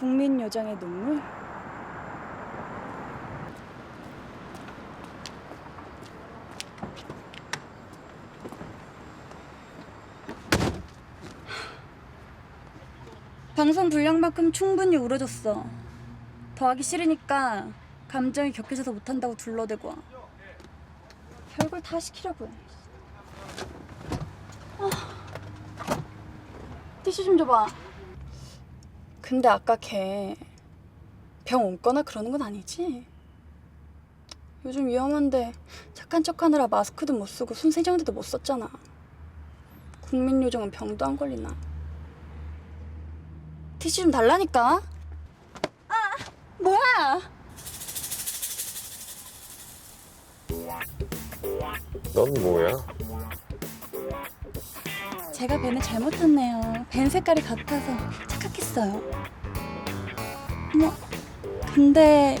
국민 요정의 눈물? 방송 분량만큼 충분히 울어줬어. 더 하기 싫으니까 감정이 격해져서 못한다고 둘러대고 와. 별걸 다 시키려고 해. 아. 티슈 좀 줘봐. 근데 아까 걔 병 옮거나 그러는 건 아니지? 요즘 위험한데 착한 척하느라 마스크도 못 쓰고 손세정제도 못 썼잖아. 국민 요정은 병도 안 걸리나? 티슈 좀 달라니까. 아, 뭐야? 넌 뭐야? 제가 벤을 잘못 탔네요. 벤 색깔이 같아서 착각했어요. 어머, 근데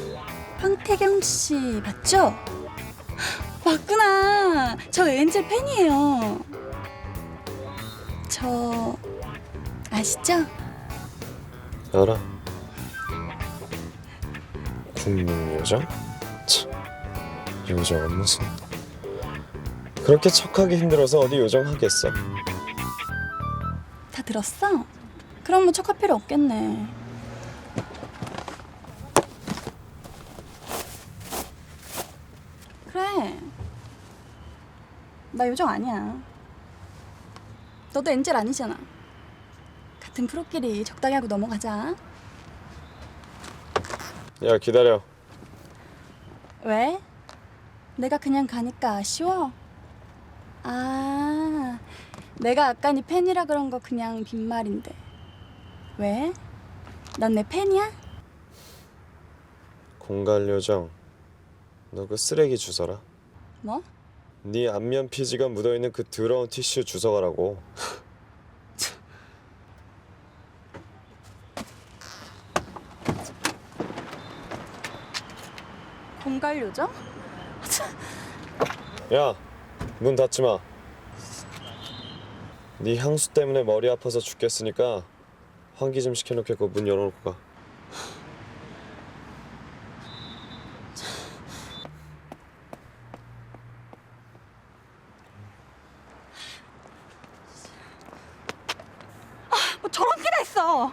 황태경 씨 맞죠? 맞구나. 저 엔젤 팬이에요. 저 아시죠? 알아. 국민 요정? 참, 요정은 무슨? 그렇게 척하기 힘들어서 어디 요정 하겠어? 다 들었어? 그럼 뭐 척할 필요 없겠네. 그래. 나 요정 아니야. 너도 엔젤 아니잖아. 같은 프로끼리 적당히 하고 넘어가자. 야 기다려. 왜? 내가 그냥 가니까 아쉬워? 아, 내가 아까 네 팬이라 그런 거 그냥 빈말인데. 왜? 넌내 팬이야? 공갈 요정. 너 그 쓰레기 주워라. 뭐? 네 안면 피지가 묻어있는 그 더러운 티슈 주워가라고. 공갈 요정? 야, 문 닫지 마. 네 향수 때문에 머리 아파서 죽겠으니까 환기 좀 시켜놓겠고 문 열어놓고 가. 뭐 저런 끼가 있어.